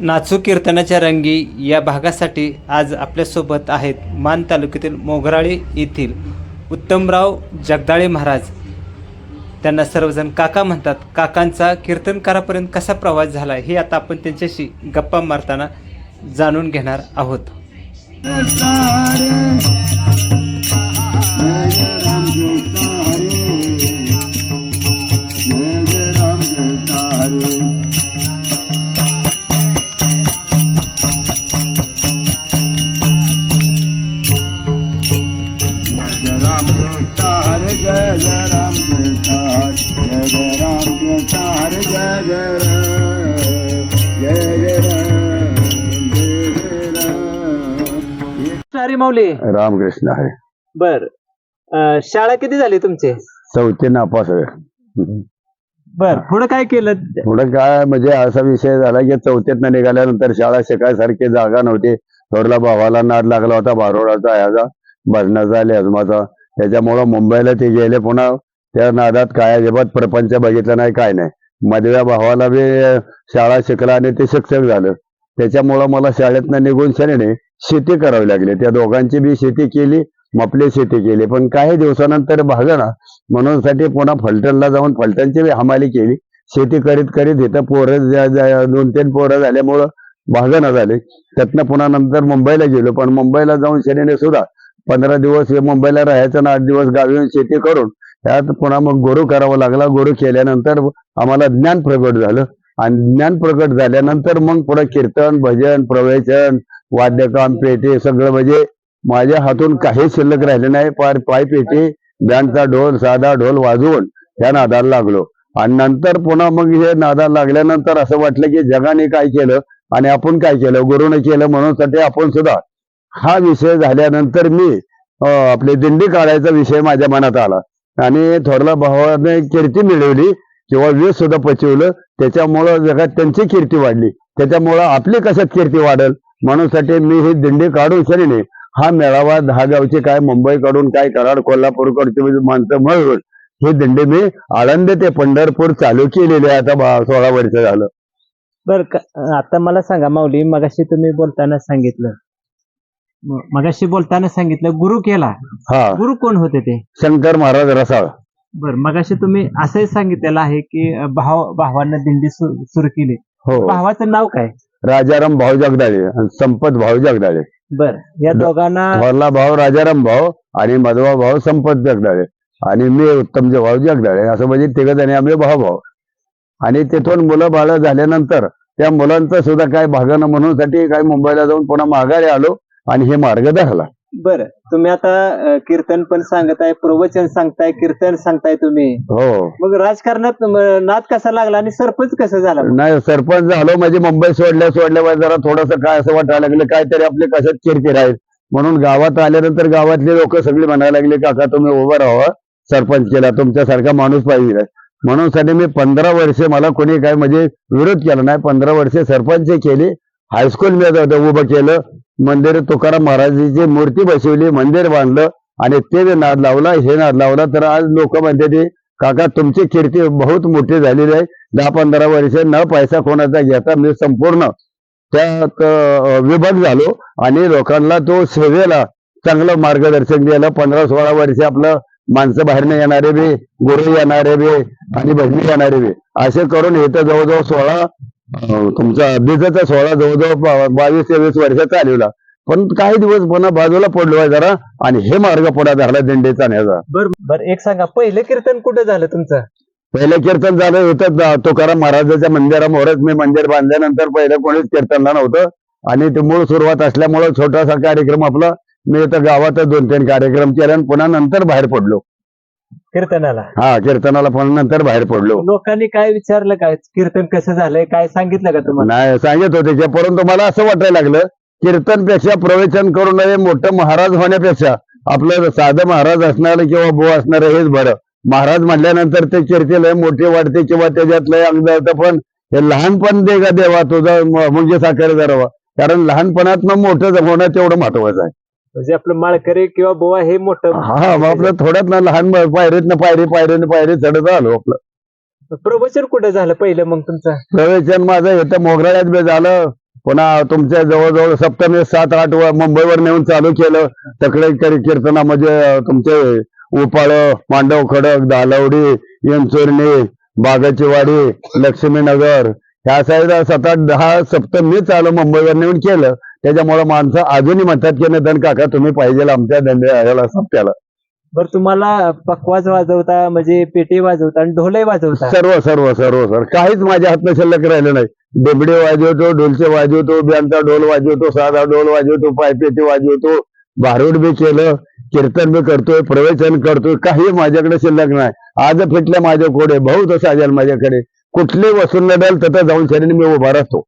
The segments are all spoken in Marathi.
नाचू कीर्तनाच्या रंगी या भागासाठी आज आपल्यासोबत आहेत मान तालुक्यातील मोगराळी येथील उत्तमराव जगदाळे महाराज. त्यांना सर्वजण काका म्हणतात काकांचा कीर्तनकारापर्यंत कसा प्रवास झाला हे आता आपण त्यांच्याशी गप्पा मारताना जाणून घेणार आहोत. राम. माऊली. रामकृष्ण आहे. बर. शाळा किती झाली तुमची? चौथी नापास आहे बर. पुढे काय केलं? पुढं काय म्हणजे असा विषय झाला की चौथीतनं निघाल्यानंतर शाळा शिकायसारखी जागा नव्हती. थोरला भावाला नाद लागला होता बारोडाचा ह्याचा भजनाचा लेझमाचा त्याच्यामुळं मुंबईला ते गेले पुन्हा त्या नादात काय अजिबात प्रपंच बघितलं नाही काय नाही. मधव्या भावाला बी शाळा शिकला आणि ते शिक्षक झालं. त्याच्यामुळं मला शाळेतनं निघून शरीने शेती करावी लागली. त्या दोघांची बी शेती केली मपली शेती केली. पण काही दिवसानंतर भागणा म्हणून साठी पुन्हा फलटणला जाऊन फलटणची बी हमाली केली. शेती करीत करीत इथं पोरं दोन तीन पोरं झाल्यामुळं भागना झाले. त्यातनं पुन्हा नंतर मुंबईला गेलो. पण मुंबईला जाऊन शरीने सुद्धा पंधरा दिवस हे मुंबईला राहायचं आणि आठ दिवस गावी शेती करून त्यात पुन्हा मग गुरु करावा लागला. गुरु केल्यानंतर आम्हाला ज्ञान प्रगट झालं. आणि ज्ञान प्रगट झाल्यानंतर मग पुढे कीर्तन भजन प्रवचन वाद्यकाम पेटे सगळं म्हणजे माझ्या हातून काही शिल्लक राहिले नाही. पार पाय पेटी बँडचा ढोल साधा ढोल वाजवून त्या नादाला लागलो. आणि नंतर पुन्हा मग हे नादाला लागल्यानंतर असं वाटलं की जगाने काय केलं आणि आपण काय केलं? गुरुने केलं म्हणून साठी आपण सुद्धा हा विषय झाल्यानंतर मी आपले आपली दिंडी काढायचा विषय माझ्या मनात आला. आणि थोरला भावाने कीर्ती मिळवली किंवा वीज सुद्धा पचवलं. त्याच्यामुळं जगात त्यांची कीर्ती वाढली. त्याच्यामुळं आपली कशात कीर्ती वाढल? म्हणूनसाठी मी ही दिंडी काढून शरीने हा मेळावा दहा गावचे काय मुंबईकडून काय कराड कोल्हापूरकडची माणसं मिळून ही दिंडी मी आळंद ते पंढरपूर चालू केलेली आहे. आता सोळा वर्ष झालं. बर आता मला सांगा माऊली मगाशी तुम्ही बोलताना सांगितलं मगाशी बोलताना सांगितलं गुरु केला. हा. गुरु कोण होते ते? शंकर महाराज रसाळ. बर मगाशी तुम्ही असंही सांगितलेलं आहे की अ, भाव भावानं दिंडी सुरू केली. हो. भावाचं नाव काय? राजाराम भाऊ जगदाळे आणि संपत भाऊ जगदाळे. बर या द- दोघांना थोरला भाऊ राजाराम भाऊ आणि मधवा भाऊ संपत जगदाळे आणि मी उत्तमचे भाऊ जगदाळे असं म्हणजे तिघ जणी आम्ही भाऊ भाऊ. आणि तिथून मुलं बाळ झाल्यानंतर त्या मुलांचं सुद्धा काय भागणं म्हणून साठी काय मुंबईला जाऊन पुन्हा माघारी आलो. आणि हे मार्ग धरला. बर. तुम्ही आता अ, कीर्तन पण सांगताय प्रवचन सांगताय कीर्तन सांगताय तुम्ही. हो. मग राजकारणात म, नाद कसा लागला आणि सरपंच कसं झाला? नाही सरपंच झालो म्हणजे मुंबई सोडल्या सोडल्या जरा थोडस काय असं वाटायला लागलं काहीतरी आपले कशात किरकिर आहेत. म्हणून गावात आल्यानंतर गावातले लोक सगळे म्हणायला लागले काका तुम्ही उभं राहावं सरपंच केला तुमच्यासारखा माणूस पाहिजे. म्हणून साठी मी पंधरा वर्षे मला कोणी काय म्हणजे विरोध केला नाही पंधरा वर्षे सरपंच केली हायस्कूल मी आता उभं केलं मंदिर तुकाराम महाराजांची मूर्ती बसवली मंदिर बांधलं आणि ते नाद लावला हे नाद लावला तर आज लोक म्हणते ते काका तुमची कीर्ती बहुत मोठी झालेली आहे. दहा पंधरा वर्ष न पैसा कोणाचा घेता मी संपूर्ण त्यात विभक्त झालो आणि लोकांना तो सेवेला चांगलं मार्गदर्शन दिलं पंधरा सोळा वर्ष आपलं माणसं बाहेरनं येणारे बी गुरु येणारे बी आणि भजनी येणारे बी. असे करून इथं जवळजवळ सोळा तुमचा बीजाचा सोळा जवळजवळ बावीस तेवीस वर्ष चालवला पण काही दिवस पुन्हा बाजूला पडलो आहे जरा आणि हे मार्ग पुढे धरला दिंडी चालण्याचा बर बर एक सांगा पहिलं कीर्तन कुठं झालं तुमचं? पहिलं कीर्तन झालं द- तुकाराम महाराजाच्या मंदिरामोरच मी मंदिर बांधल्यानंतर पहिलं कोणीच कीर्तनला नव्हतं. आणि ते मूळ सुरुवात असल्यामुळं छोटासा कार्यक्रम आपला मी इथं गावातच दोन तीन कार्यक्रम केले आणि पुन्हा नंतर बाहेर पडलो. कीर्तनाला. हा कीर्तनाला पुन्हा नंतर बाहेर पडलो. लोकांनी काय विचारलं काय कीर्तन कसं झालंय काय सांगितलं का तुम्हाला? नाही सांगत होते की परंतु मला असं वाटायला लागलं कीर्तनपेक्षा प्रवचन करून नये मोठं महाराज होण्यापेक्षा आपलं साधं महाराज असणार किंवा बो असणार हेच बरं. महाराज म्हटल्यानंतर ते कीर्ती लय मोठी वाटते किंवा त्याच्यात लय अंग पण हे लहानपण दे का देवा तुझं म- मुंगी साखर जरावा कारण लहानपणात मोठं होणं तेवढं महत्वाचं आहे. म्हणजे आपलं माळकरी किंवा बोवा हे मोठं हा मग आपलं थोड्यात ना लहान पायरीत पायरी पायरीनं पायरी चढत आलो आपलं. प्रवचन कुठं झालं पहिलं मग तुमचं? प्रवेशन माझं इथं मोगराळ्यात बी झालं. पुन्हा तुमच्या जवळजवळ सप्तमी सात आठ मुंबईवर नेऊन चालू केलं. तकडे कीर- कीर्तनामध्ये अं, तुमचे उपाळ मांडव खडक दालवडी यंचुर्णी बागाची वाडी लक्ष्मीनगर. ह्या साईड सात आठ दहा सप्तमी चालू मुंबईवर नेऊन केलं. त्याच्यामुळे माणसं अजूनही म्हणतात की निधन काका तुम्ही पाहिजे आमच्या धंदे ह्याला सप्त्याला. बरं तुम्हाला पकवाज वाजवता म्हणजे पेटी वाजवता आणि ढोलही वाजवता? सर्व सर्व सर्व सर काहीच माझ्या हातनं शिल्लक राहिलं नाही. डेबडे वाजवतो ढोलचे वाजवतो बियांचा ढोल वाजवतो साधा ढोल वाजवतो पायपेटी वाजवतो. भारूड बी केलं कीर्तन बी करतोय प्रवचन करतोय काही माझ्याकडे शिल्लक नाही. आज फिटल्या माझ्या कोडे भाऊ तसं आजेल माझ्याकडे. कुठली वसूल नडेल तिथं जाऊन शरीर मी उभा राहतो.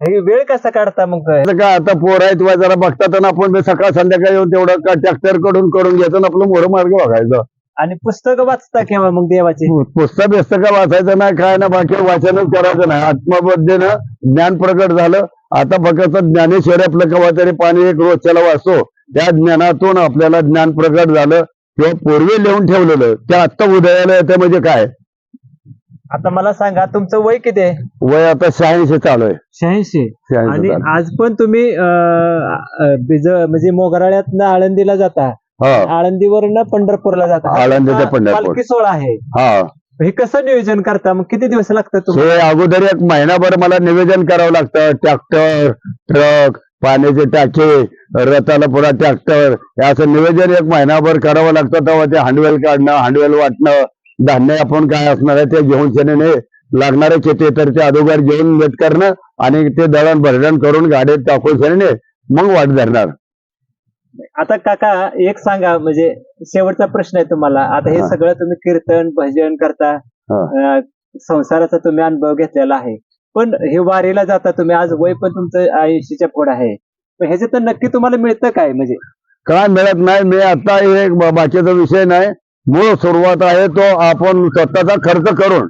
हे वेळ कसा काढता मग काय? आता पोर आहेत वा जरा बघतात आणि आपण बी सकाळ संध्याकाळी येऊन तेवढं का ट्रॅक्टरकडून करून घ्यायचं आणि आपलं मोर मार्ग बघायचं. आणि पुस्तकं वाचता केव्हा मग देवाची? पुस्तक बिस्तक वाचायचं नाही काय ना बाकी वाचनच करायचं नाही. आत्मबद्धेनं ज्ञान प्रकट झालं. आता फक्त ज्ञानेश्वरी आपलं केव्हा तरी पाणी एक रोजच्याला वाचतो. त्या ज्ञानातून आपल्याला ज्ञान प्रकट झालं. किंवा पूर्वी लिहून ठेवलेलं. ते आत्ता उदयाला येतं म्हणजे काय? आता मला सांगा तुमचं वय किती आहे? वय आता शहाऐंशी चालू आहे. शहाऐंशी. 86 आणि चालू. आज पण तुम्ही अं, बिज म्हणजे मोगराळ्यातनं आळंदीला जाता. हा. आळंदीवरनं पंढरपूरला जाता. आळंदी ते हा, पंढरपूर. पालखी सोहळा आहे. हा. हे कसं नियोजन करता? मग किती दिवस लागतात तुम्हाला? हे अगोदर एक महिनाभर मला निवेदन करावं लागतं. ट्रॅक्टर ट्रक पाण्याचे टाके रथाला पुरा ट्रॅक्टर. हे असं निवेदन एक महिनाभर करावं लागतं. तेव्हा ते हांडवेल काढणं हांडवेल वाटणं धान्य आपण काय असणार आहे ते घेऊन शेणे लागणारे खेते तर ते अगोदर घेऊन नीट करणं आणि ते दळण भरडण करून गाडीत टाकून शेणे मग वाट धरणार. आता काका एक सांगा म्हणजे शेवटचा प्रश्न आहे तुम्हाला. आता हे हा. सगळं तुम्ही कीर्तन भजन करता. हा. अं, संसाराचा तुम्ही अनुभव घेतलेला आहे. पण हे वारीला जाता तुम्ही आज वय पण तुमचं ऐंशीच्या पुढे आहे. पण ह्याच्यात नक्की तुम्हाला मिळतं काय? म्हणजे काय मिळत नाही मी आता एक बाकीचा विषय नाही. मूळ सुरुवात आहे तो आपण स्वतःचा खर्च करून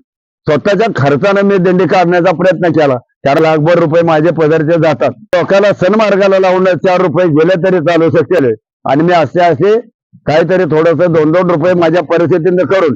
स्वतःच्या खर्चाने मी दिंडी काढण्याचा प्रयत्न केला. चार लाखभर रुपये माझे पदरचे जातात. लोकांना सन्मार्गाला लावून चार रुपये गेले तरी चालू शकेल. आणि मी असे असे काहीतरी थोडस दोन दोन रुपये माझ्या परिस्थितीने करून